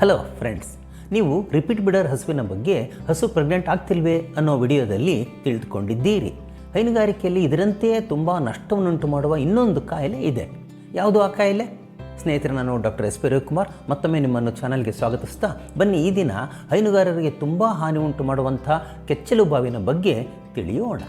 Hello friends ನೀವು repeat ಬಿಡರ್ ಹಸುವಿನ ಬಗ್ಗೆ ಹಸು ಪ್ರೆಗ್ನೆಂಟ್ ಆಗ್ತಿಲ್ವೇ ಅನ್ನೋ ವಿಡಿಯೋದಲ್ಲಿ ತಿಳಿದುಕೊಂಡಿದ್ದೀರಿ. ಹೈನುಗಾರಿಕೆಯಲ್ಲಿ ಇದರಂತೆಯೇ ತುಂಬ ನಷ್ಟವನ್ನುಂಟು ಮಾಡುವ ಇನ್ನೊಂದು ಕಾಯಿಲೆ ಇದೆ. ಯಾವುದು ಆ ಕಾಯಿಲೆ? ಸ್ನೇಹಿತರೆ, ನಾನು ಡಾಕ್ಟರ್ ಎಸ್ ಪಿ ರವಿಕುಮಾರ್. ಮತ್ತೊಮ್ಮೆ ನಿಮ್ಮನ್ನು ಚಾನಲ್ಗೆ ಸ್ವಾಗತಿಸ್ತಾ ಬನ್ನಿ. ಈ ದಿನ ಹೈನುಗಾರರಿಗೆ ತುಂಬ ಹಾನಿ ಉಂಟು ಮಾಡುವಂಥ ಕೆಚ್ಚಲು ಬಾವಿನ ಬಗ್ಗೆ ತಿಳಿಯೋಣ.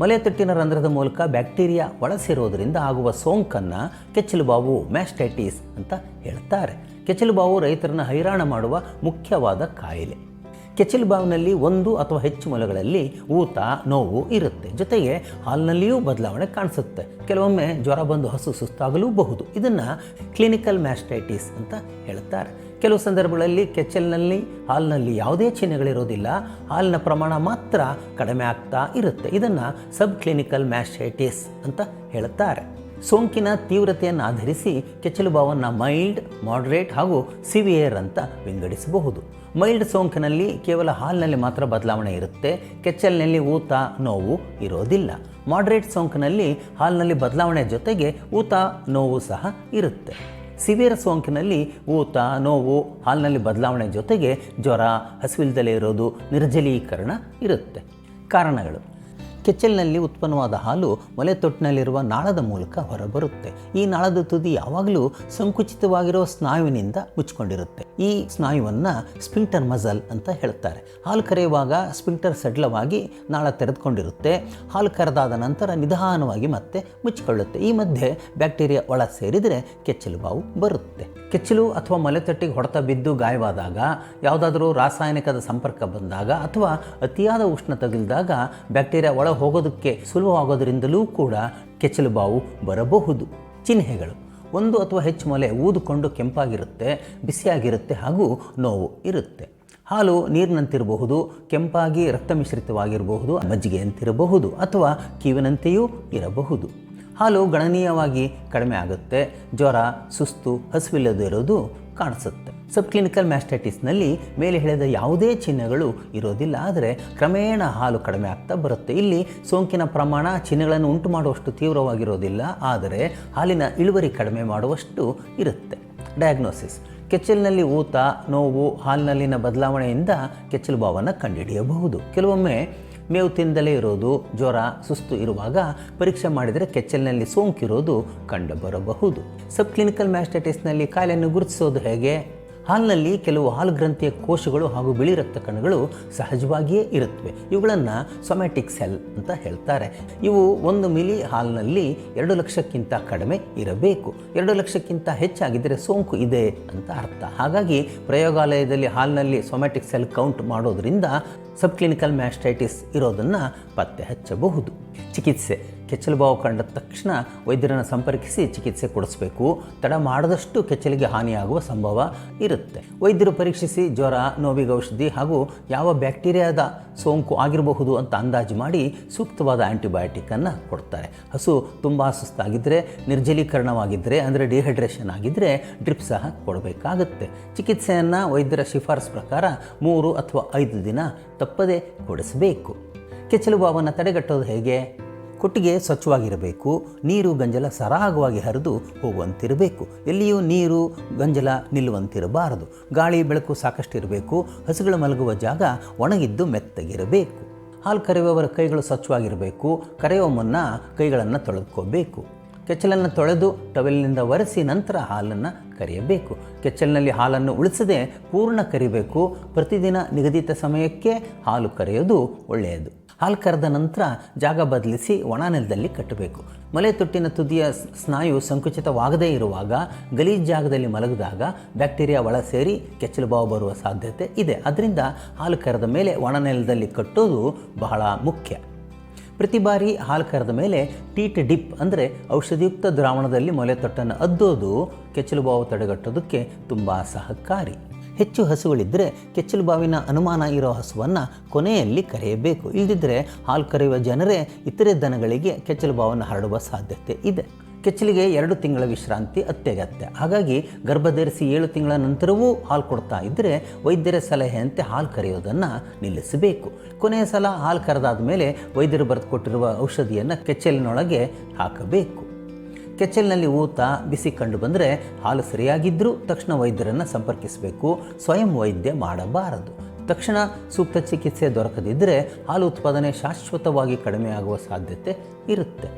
ಮಲೆತೊಟ್ಟಿನ ರಂಧ್ರದ ಮೂಲಕ ಬ್ಯಾಕ್ಟೀರಿಯಾ ಒಳಸಿರೋದರಿಂದ ಆಗುವ ಸೋಂಕನ್ನು ಕೆಚ್ಚಲು ಬಾವು ಮ್ಯಾಸ್ಟೈಟಿಸ್ ಅಂತ ಹೇಳ್ತಾರೆ. ರೈತರನ್ನು ರೈತರನ್ನ ಹೈರಾಣ ಮಾಡುವ ಮುಖ್ಯವಾದ ಕಾಯಿಲೆ. ಕೆಚಲುಬಾವಿನಲ್ಲಿ ಒಂದು ಅಥವಾ ಹೆಚ್ಚು ಮೊಲಗಳಲ್ಲಿ ಊತ, ನೋವು ಇರುತ್ತೆ. ಜೊತೆಗೆ ಹಾಲಿನಲ್ಲಿಯೂ ಬದಲಾವಣೆ ಕಾಣಿಸುತ್ತೆ. ಕೆಲವೊಮ್ಮೆ ಜ್ವರ ಬಂದು ಹಸು ಸುಸ್ತಾಗಲೂಬಹುದು. ಇದನ್ನು ಕ್ಲಿನಿಕಲ್ ಮ್ಯಾಸ್ಟೈಟಿಸ್ ಅಂತ ಹೇಳುತ್ತಾರೆ ಕೆಲವು ಸಂದರ್ಭಗಳಲ್ಲಿ ಕೆಚ್ಚಲಿನಲ್ಲಿ ಹಾಲಿನಲ್ಲಿ ಯಾವುದೇ ಚಿಹ್ನೆಗಳಿರೋದಿಲ್ಲ. ಹಾಲಿನ ಪ್ರಮಾಣ ಮಾತ್ರ ಕಡಿಮೆ ಆಗ್ತಾ ಇರುತ್ತೆ. ಇದನ್ನು ಸಬ್ ಕ್ಲಿನಿಕಲ್ ಮ್ಯಾಸ್ಟೈಟಿಸ್ ಅಂತ ಹೇಳುತ್ತಾರೆ ಸೋಂಕಿನ ತೀವ್ರತೆಯನ್ನು ಆಧರಿಸಿ ಕೆಚ್ಚಲು ಮೈಲ್ಡ್, ಮಾಡ್ರೇಟ್ ಹಾಗೂ ಸಿವಿಯರ್ ಅಂತ ವಿಂಗಡಿಸಬಹುದು. ಮೈಲ್ಡ್ ಸೋಂಕಿನಲ್ಲಿ ಕೇವಲ ಹಾಲಿನಲ್ಲಿ ಮಾತ್ರ ಬದಲಾವಣೆ ಇರುತ್ತೆ. ಕೆಚ್ಚಲಿನಲ್ಲಿ ಊತ, ನೋವು ಇರೋದಿಲ್ಲ. ಮಾಡ್ರೇಟ್ ಸೋಂಕಿನಲ್ಲಿ ಹಾಲಿನಲ್ಲಿ ಬದಲಾವಣೆ ಜೊತೆಗೆ ಊತ, ನೋವು ಸಹ ಇರುತ್ತೆ. ಸಿವಿಯರ್ ಸೋಂಕಿನಲ್ಲಿ ಊತ, ನೋವು, ಹಾಲಿನಲ್ಲಿ ಬದಲಾವಣೆ ಜೊತೆಗೆ ಜ್ವರ, ಹಸಿವಿಲ್ದಲೇ ಇರೋದು ನಿರ್ಜಲೀಕರಣ ಇರುತ್ತೆ. ಕಾರಣಗಳು. ಕೆಚ್ಚಲಿನಲ್ಲಿ ಉತ್ಪನ್ನವಾದ ಹಾಲು ಮೊಲೆತೊಟ್ಟಿನಲ್ಲಿರುವ ನಾಳದ ಮೂಲಕ ಹೊರಬರುತ್ತೆ. ಈ ನಾಳದ ತುದಿ ಯಾವಾಗಲೂ ಸಂಕುಚಿತವಾಗಿರುವ ಸ್ನಾಯುವಿನಿಂದ ಮುಚ್ಚಿಕೊಂಡಿರುತ್ತೆ. ಈ ಸ್ನಾಯುವನ್ನ ಸ್ಪಿಂಕ್ಟರ್ ಮಜಲ್ ಅಂತ ಹೇಳ್ತಾರೆ. ಹಾಲು ಕರೆಯುವಾಗ ಸ್ಪಿಂಕ್ಟರ್ ಸಡಿಲವಾಗಿ ನಾಳ ತೆರೆದುಕೊಂಡಿರುತ್ತೆ. ಹಾಲು ಕರೆದಾದ ನಂತರ ನಿಧಾನವಾಗಿ ಮತ್ತೆ ಮುಚ್ಚಿಕೊಳ್ಳುತ್ತೆ. ಈ ಮಧ್ಯೆ ಬ್ಯಾಕ್ಟೀರಿಯಾ ಒಳ ಸೇರಿದರೆ ಕೆಚ್ಚಲು ಬಾವು ಬರುತ್ತೆ. ಕೆಚ್ಚಲು ಅಥವಾ ಮೊಲೆತೊಟ್ಟಿಗೆ ಹೊಡೆತ ಬಿದ್ದು ಗಾಯವಾದಾಗ, ಯಾವುದಾದರೂ ರಾಸಾಯನಿಕದ ಸಂಪರ್ಕ ಬಂದಾಗ ಅಥವಾ ಅತಿಯಾದ ಉಷ್ಣ ತಗುಲಿದಾಗ ಬ್ಯಾಕ್ಟೀರಿಯಾ ಒಳ ಹೋಗೋದಕ್ಕೆ ಸುಲಭವಾಗೋದ್ರಿಂದಲೂ ಕೂಡ ಕೆಚ್ಚಲು ಬಾವು ಬರಬಹುದು. ಚಿಹ್ನೆಗಳು ಒಂದು ಅಥವಾ ಹೆಚ್ಚು ಮೊಲೆ ಊದುಕೊಂಡು ಕೆಂಪಾಗಿರುತ್ತೆ, ಬಿಸಿಯಾಗಿರುತ್ತೆ ಹಾಗೂ ನೋವು ಇರುತ್ತೆ. ಹಾಲು ನೀರಿನಂತಿರಬಹುದು, ಕೆಂಪಾಗಿ ರಕ್ತ ಮಿಶ್ರಿತವಾಗಿರಬಹುದು ಮಜ್ಜಿಗೆಯಂತಿರಬಹುದು ಅಥವಾ ಕಿವಿನಂತೆಯೂ ಇರಬಹುದು. ಹಾಲು ಗಣನೀಯವಾಗಿ ಕಡಿಮೆ ಆಗುತ್ತೆ, ಜ್ವರ, ಸುಸ್ತು ಹಸಿವಿಲ್ಲದೆ ಇರೋದು ಕಾಣಿಸುತ್ತೆ. ಸಬ್ ಕ್ಲಿನಿಕಲ್ ಮ್ಯಾಸ್ಟೈಟಿಸ್ನಲ್ಲಿ ಮೇಲೆ ಹೇಳಿದ ಯಾವುದೇ ಚಿಹ್ನೆಗಳು ಇರೋದಿಲ್ಲ. ಆದರೆ ಕ್ರಮೇಣ ಹಾಲು ಕಡಿಮೆ ಆಗ್ತಾ ಬರುತ್ತೆ. ಇಲ್ಲಿ ಸೋಂಕಿನ ಪ್ರಮಾಣ ಚಿಹ್ನೆಗಳನ್ನು ಉಂಟು ಮಾಡುವಷ್ಟು ತೀವ್ರವಾಗಿರೋದಿಲ್ಲ. ಆದರೆ ಹಾಲಿನ ಇಳುವರಿ ಕಡಿಮೆ ಮಾಡುವಷ್ಟು ಇರುತ್ತೆ. ಡಯಾಗ್ನೋಸಿಸ್. ಕೆಚ್ಚಲಿನಲ್ಲಿ ಊತ, ನೋವು, ಹಾಲಿನಲ್ಲಿನ ಬದಲಾವಣೆಯಿಂದ ಕೆಚ್ಚಲು ಭಾವನ ಕಂಡುಹಿಡಿಯಬಹುದು. ಕೆಲವೊಮ್ಮೆ ಮೇವು ತಿಂದಲೇ ಇರೋದು, ಜ್ವರ, ಸುಸ್ತು ಇರುವಾಗ ಪರೀಕ್ಷೆ ಮಾಡಿದರೆ ಕೆಚ್ಚಲಿನಲ್ಲಿ ಸೋಂಕಿರೋದು ಕಂಡುಬರಬಹುದು. ಸಬ್ ಕ್ಲಿನಿಕಲ್ ಮ್ಯಾಸ್ಟೈಟಿಸ್ನಲ್ಲಿ ಕಾಯಿಲೆಯನ್ನು ಗುರುತಿಸೋದು ಹೇಗೆ? ಹಾಲಿನಲ್ಲಿ ಕೆಲವು ಹಾಲು ಗ್ರಂಥಿಯ ಕೋಶಗಳು ಹಾಗೂ ಬಿಳಿ ರಕ್ತ ಕಣಗಳು ಸಹಜವಾಗಿಯೇ ಇರುತ್ತವೆ. ಇವುಗಳನ್ನು ಸೊಮ್ಯಾಟಿಕ್ ಸೆಲ್ ಅಂತ ಹೇಳ್ತಾರೆ. ಇವು ಒಂದು ಮಿಲಿ ಹಾಲಿನಲ್ಲಿ ಎರಡು ಲಕ್ಷಕ್ಕಿಂತ ಕಡಿಮೆ ಇರಬೇಕು. ಎರಡು ಲಕ್ಷಕ್ಕಿಂತ ಹೆಚ್ಚಾಗಿದ್ದರೆ ಸೋಂಕು ಇದೆ ಅಂತ ಅರ್ಥ. ಹಾಗಾಗಿ ಪ್ರಯೋಗಾಲಯದಲ್ಲಿ ಹಾಲಿನಲ್ಲಿ ಸೊಮ್ಯಾಟಿಕ್ ಸೆಲ್ ಕೌಂಟ್ ಮಾಡೋದರಿಂದ ಸಬ್ ಕ್ಲಿನಿಕಲ್ ಮ್ಯಾಸ್ಟೈಟಿಸ್ ಇರೋದನ್ನು ಪತ್ತೆ ಹಚ್ಚಬಹುದು. ಚಿಕಿತ್ಸೆ. ಕೆಚ್ಚಲು ಬಾವು ಕಂಡ ತಕ್ಷಣ ವೈದ್ಯರನ್ನು ಸಂಪರ್ಕಿಸಿ ಚಿಕಿತ್ಸೆ ಕೊಡಿಸಬೇಕು. ತಡ ಮಾಡದಷ್ಟು ಕೆಚ್ಚಲಿಗೆ ಹಾನಿಯಾಗುವ ಸಂಭವ ಇರುತ್ತೆ. ವೈದ್ಯರು ಪರೀಕ್ಷಿಸಿ ಜ್ವರ, ನೋವಿಗೆ ಔಷಧಿ ಹಾಗೂ ಯಾವ ಬ್ಯಾಕ್ಟೀರಿಯಾದ ಸೋಂಕು ಆಗಿರಬಹುದು ಅಂತ ಅಂದಾಜು ಮಾಡಿ ಸೂಕ್ತವಾದ ಆ್ಯಂಟಿಬಯೋಟಿಕ್ಕನ್ನು ಕೊಡ್ತಾರೆ. ಹಸು ತುಂಬ ಸುಸ್ತಾಗಿದ್ದರೆ ನಿರ್ಜಲೀಕರಣವಾಗಿದ್ದರೆ ಅಂದರೆ ಡಿಹೈಡ್ರೇಷನ್ ಆಗಿದ್ದರೆ ಡ್ರಿಪ್ ಸಹ ಕೊಡಬೇಕಾಗುತ್ತೆ. ಚಿಕಿತ್ಸೆಯನ್ನು ವೈದ್ಯರ ಶಿಫಾರಸು ಪ್ರಕಾರ ಮೂರು ಅಥವಾ ಐದು ದಿನ ತಪ್ಪದೇ ಕೊಡಿಸಬೇಕು. ಕೆಚ್ಚಲು ಬಾವನ್ನು ತಡೆಗಟ್ಟೋದು ಹೇಗೆ? ಕೊಟ್ಟಿಗೆ ಸ್ವಚ್ಛವಾಗಿರಬೇಕು, ನೀರು ಗಂಜಲ ಸರಾಗವಾಗಿ ಹರಿದು ಹೋಗುವಂತಿರಬೇಕು. ಎಲ್ಲಿಯೂ ನೀರು ಗಂಜಲ ನಿಲ್ಲುವಂತಿರಬಾರದು. ಗಾಳಿ ಬೆಳಕು ಸಾಕಷ್ಟು ಇರಬೇಕು ಹಸುಗಳು ಮಲಗುವ ಜಾಗ ಒಣಗಿದ್ದು ಮೆತ್ತಗಿರಬೇಕು. ಹಾಲು ಕರೆಯುವವರ ಕೈಗಳು ಸ್ವಚ್ಛವಾಗಿರಬೇಕು, ಕರೆಯುವ ಮುನ್ನ ಕೈಗಳನ್ನು ತೊಳೆದುಕೋಬೇಕು. ಕೆಚ್ಚಲನ್ನು ತೊಳೆದು ಟವೆಲ್ನಿಂದ ಒರೆಸಿ ನಂತರ ಹಾಲನ್ನು ಕರೆಯಬೇಕು. ಕೆಚ್ಚಲಿನಲ್ಲಿ ಹಾಲನ್ನು ಉಳಿಸದೆ ಪೂರ್ಣ ಕರಿಬೇಕು. ಪ್ರತಿದಿನ ನಿಗದಿತ ಸಮಯಕ್ಕೆ ಹಾಲು ಕರೆಯೋದು ಒಳ್ಳೆಯದು. ಹಾಲು ಕರೆದ ನಂತರ ಜಾಗ ಬದಲಿಸಿ ಒಣ ನೆಲದಲ್ಲಿ ಕಟ್ಟಬೇಕು. ಮಲೆ ತೊಟ್ಟಿನ ತುದಿಯ ಸ್ನಾಯು ಸಂಕುಚಿತವಾಗದೇ ಇರುವಾಗ ಗಲೀಜು ಜಾಗದಲ್ಲಿ ಮಲಗಿದಾಗ ಬ್ಯಾಕ್ಟೀರಿಯಾ ಒಳ ಸೇರಿ ಕೆಚ್ಚಲು ಬಾವು ಬರುವ ಸಾಧ್ಯತೆ ಇದೆ. ಅದರಿಂದ ಹಾಲು ಕರೆದ ಮೇಲೆ ಒಣ ನೆಲದಲ್ಲಿ ಕಟ್ಟೋದು ಬಹಳ ಮುಖ್ಯ. ಪ್ರತಿ ಬಾರಿ ಹಾಲು ಕರೆದ ಮೇಲೆ ಟೀಟ್ ಡಿಪ್ ಅಂದರೆ ಔಷಧಿಯುಕ್ತ ದ್ರಾವಣದಲ್ಲಿ ಮೊಲೆ ತೊಟ್ಟನ್ನು ಅದ್ದೋದು ಕೆಚ್ಚಲು ಬಾವು ತಡೆಗಟ್ಟೋದಕ್ಕೆ ತುಂಬ ಸಹಕಾರಿ. ಹೆಚ್ಚು ಹಸುಗಳಿದ್ದರೆ ಕೆಚ್ಚಲು ಬಾವಿನ ಅನುಮಾನ ಇರೋ ಹಸುವನ್ನು ಕೊನೆಯಲ್ಲಿ ಕರೆಯಬೇಕು. ಇಲ್ಲದಿದ್ದರೆ ಹಾಲು ಕರೆಯುವ ಜನರೇ ಇತರೆ ದನಗಳಿಗೆ ಕೆಚ್ಚಲು ಬಾವನ್ನು ಹರಡುವ ಸಾಧ್ಯತೆ ಇದೆ. ಕೆಚ್ಚಲಿಗೆ ಎರಡು ತಿಂಗಳ ವಿಶ್ರಾಂತಿ ಅತ್ಯಗತ್ಯ. ಹಾಗಾಗಿ ಗರ್ಭಧರಿಸಿ ಏಳು ತಿಂಗಳ ನಂತರವೂ ಹಾಲು ಕೊಡ್ತಾ ಇದ್ದರೆ ವೈದ್ಯರ ಸಲಹೆಯಂತೆ ಹಾಲು ಕರೆಯೋದನ್ನು ನಿಲ್ಲಿಸಬೇಕು. ಕೊನೆಯ ಸಲ ಹಾಲು ಕರೆದಾದ ಮೇಲೆ ವೈದ್ಯರು ಬರೆದುಕೊಟ್ಟಿರುವ ಔಷಧಿಯನ್ನು ಕೆಚ್ಚಲಿನೊಳಗೆ ಹಾಕಬೇಕು. ಕೆಚ್ಚಲಿನಲ್ಲಿ ಊತ, ಬಿಸಿ ಕಂಡು ಬಂದರೆ ಹಾಲು ಸರಿಯಾಗಿದ್ದರೂ ತಕ್ಷಣ ವೈದ್ಯರನ್ನು ಸಂಪರ್ಕಿಸಬೇಕು, ಸ್ವಯಂ ವೈದ್ಯ ಮಾಡಬಾರದು. ತಕ್ಷಣ ಸೂಕ್ತ ಚಿಕಿತ್ಸೆ ದೊರಕದಿದ್ದರೆ ಹಾಲು ಉತ್ಪಾದನೆ ಶಾಶ್ವತವಾಗಿ ಕಡಿಮೆಯಾಗುವ ಸಾಧ್ಯತೆ ಇರುತ್ತೆ.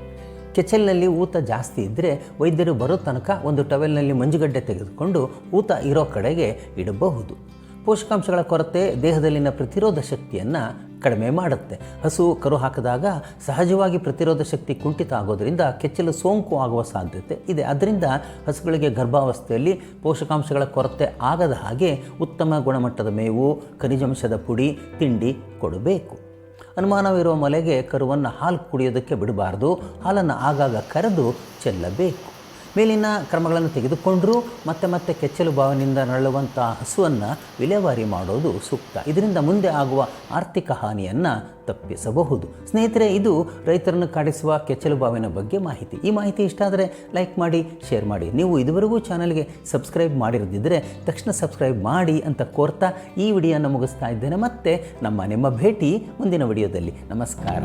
ಕೆಚ್ಚಲಿನಲ್ಲಿ ಊತ ಜಾಸ್ತಿ ಇದ್ದರೆ ವೈದ್ಯರು ಬರೋ ತನಕ ಒಂದು ಟವೆಲ್ನಲ್ಲಿ ಮಂಜುಗಡ್ಡೆ ತೆಗೆದುಕೊಂಡು ಊತ ಇರೋ ಕಡೆಗೆ ಇಡಬಹುದು. ಪೋಷಕಾಂಶಗಳ ಕೊರತೆ, ದೇಹದಲ್ಲಿನ ಪ್ರತಿರೋಧ ಶಕ್ತಿಯನ್ನು ಕಡಿಮೆ ಮಾಡುತ್ತೆ. ಹಸು ಕರು ಹಾಕಿದಾಗ ಸಹಜವಾಗಿ ಪ್ರತಿರೋಧ ಶಕ್ತಿ ಕುಂಠಿತ ಆಗೋದರಿಂದ ಕೆಚ್ಚಲು ಸೋಂಕು ಆಗುವ ಸಾಧ್ಯತೆ ಇದೆ. ಅದರಿಂದ ಹಸುಗಳಿಗೆ ಗರ್ಭಾವಸ್ಥೆಯಲ್ಲಿ ಪೋಷಕಾಂಶಗಳ ಕೊರತೆ ಆಗದ ಹಾಗೆ ಉತ್ತಮ ಗುಣಮಟ್ಟದ ಮೇವು ಖನಿಜಾಂಶದ ಪುಡಿ, ತಿಂಡಿ ಕೊಡಬೇಕು. ಅನುಮಾನವಿರುವ ಮಲೆಗೆ ಕರುವನ್ನು ಹಾಲು ಕುಡಿಯೋದಕ್ಕೆ ಬಿಡಬಾರ್ದು. ಹಾಲನ್ನು ಆಗಾಗ ಕರೆದು ಚೆಲ್ಲಬೇಕು. ಮೇಲಿನ ಕ್ರಮಗಳನ್ನು ತೆಗೆದುಕೊಂಡರೂ ಮತ್ತೆ ಮತ್ತೆ ಕೆಚ್ಚಲು ಭಾವನೆಯಿಂದ ನರಳುವಂಥ ಹಸುವನ್ನು ವಿಲೇವಾರಿ ಮಾಡೋದು ಸೂಕ್ತ. ಇದರಿಂದ ಮುಂದೆ ಆಗುವ ಆರ್ಥಿಕ ಹಾನಿಯನ್ನು ತಪ್ಪಿಸಬಹುದು. ಸ್ನೇಹಿತರೆ, ಇದು ರೈತರನ್ನು ಕಾಡಿಸುವ ಕೆಚ್ಚಲು ಬಾವಿನ ಬಗ್ಗೆ ಮಾಹಿತಿ. ಈ ಮಾಹಿತಿ ಇಷ್ಟ ಆದರೆ ಲೈಕ್ ಮಾಡಿ, ಶೇರ್ ಮಾಡಿ. ನೀವು ಇದುವರೆಗೂ ಚಾನಲ್ಗೆ ಸಬ್ಸ್ಕ್ರೈಬ್ ಮಾಡಿರದಿದ್ದರೆ ತಕ್ಷಣ ಸಬ್ಸ್ಕ್ರೈಬ್ ಮಾಡಿ ಅಂತ ಕೋರ್ತಾ ಈ ವಿಡಿಯೋನ ಮುಗಿಸ್ತಾ ಇದ್ದೇನೆ. ಮತ್ತೆ ನಮ್ಮ ನಿಮ್ಮ ಭೇಟಿ ಮುಂದಿನ ವಿಡಿಯೋದಲ್ಲಿ. ನಮಸ್ಕಾರ.